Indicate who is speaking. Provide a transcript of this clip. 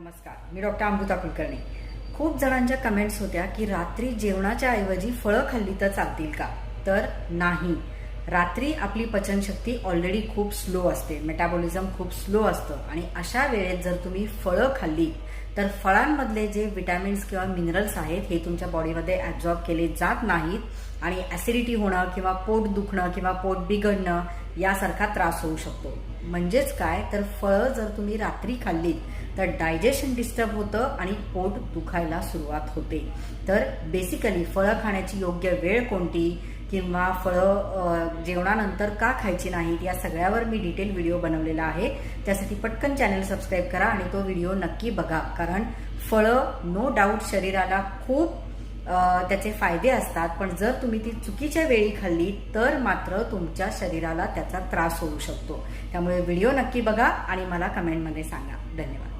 Speaker 1: नमस्कार मी डॉक्टर अमृता कुलकर्णी. खूप जणांच्या कमेंट्स होत्या की रात्री जेवणाच्या ऐवजी फळं खाल्ली तर चालतील का? तर नाही. रात्री आपली पचनशक्ती ऑलरेडी खूप स्लो असते. मेटाबॉलिझम खूप स्लो असतं. आणि अशा वेळेत जर तुम्ही फळं खाल्ली तर फळांमधले जे विटॅमिन्स किंवा मिनरल्स आहेत हे तुमच्या बॉडीमध्ये ॲब्झॉर्ब केले जात नाहीत. आणि ॲसिडिटी होणं किंवा पोट दुखणं किंवा पोट बिघडणं यासारखा त्रास होऊ शकतो. म्हणजेच काय? तर फळं जर तुम्ही रात्री खाल्लीत तर डायजेशन डिस्टर्ब होतं आणि पोट दुखायला सुरुवात होते. तर बेसिकली फळं खाण्याची योग्य वेळ कोणती? किंवा फळं जेवणानंतर का खायची नाहीत या सगळ्यावर मी डिटेल व्हिडिओ बनवलेला आहे. त्यासाठी पटकन चॅनल सबस्क्राईब करा आणि तो व्हिडिओ नक्की बघा. कारण फळं नो डाऊट शरीराला खूप त्याचे फायदे असतात. पण जर तुम्ही ती चुकीच्या वेळी खाल्ली तर मात्र तुमच्या शरीराला त्याचा त्रास होऊ शकतो. त्यामुळे व्हिडिओ नक्की बघा आणि मला कमेंटमध्ये सांगा. धन्यवाद.